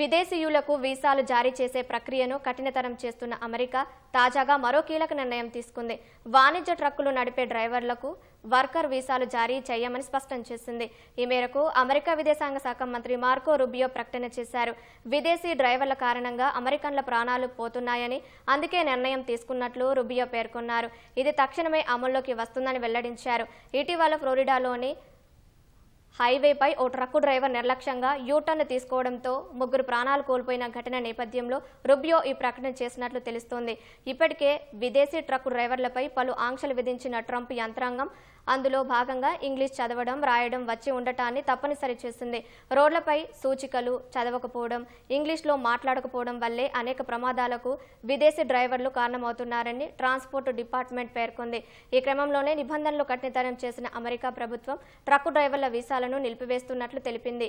విదేశీయులకు వీసాలు జారీ చేసే ప్రక్రియను కఠినతరం చేస్తున్న అమెరికా తాజాగా మరో కీలక నిర్ణయం తీసుకుంది. వాణిజ్య ట్రక్కులు నడిపే డ్రైవర్లకు వర్కర్ వీసాలు జారీ చేయమని స్పష్టం చేసింది. ఈ మేరకు అమెరికా విదేశాంగ శాఖ మంత్రి మార్కో రుబియో ప్రకటన చేశారు. విదేశీ డ్రైవర్ల కారణంగా అమెరికన్ల ప్రాణాలు పోతున్నాయని అందుకే నిర్ణయం తీసుకున్నట్లు రుబియో పేర్కొన్నారు. ఇది తక్షణమే అమల్లోకి వస్తుందని వెల్లడించారు. ఇటీవల ఫ్లోరిడాలోని హైవేపై ఓ ట్రక్కు డ్రైవర్ నిర్లక్ష్యంగా యూటర్న్ తీసుకోవడంతో ముగ్గురు ప్రాణాలు కోల్పోయిన ఘటన నేపథ్యంలో రుబియో ఈ ప్రకటన చేసినట్లు తెలుస్తోంది. ఇప్పటికే విదేశీ ట్రక్కు డ్రైవర్లపై పలు ఆంక్షలు విధించిన ట్రంప్ యంత్రాంగం అందులో భాగంగా ఇంగ్లీష్ చదవడం రాయడం వచ్చి ఉండటాన్ని తప్పనిసరి చేసింది. రోడ్లపై సూచికలు చదవకపోవడం ఇంగ్లీష్లో మాట్లాడకపోవడం వల్లే అనేక ప్రమాదాలకు విదేశీ డ్రైవర్లు కారణమవుతున్నారని ట్రాన్స్పోర్ట్ డిపార్ట్మెంట్ పేర్కొంది. ఈ క్రమంలోనే నిబంధనలు కఠినతరం చేసిన అమెరికా ప్రభుత్వం ట్రక్కు డ్రైవర్ల వీసాలను నిలిపివేస్తున్నట్లు తెలిపింది.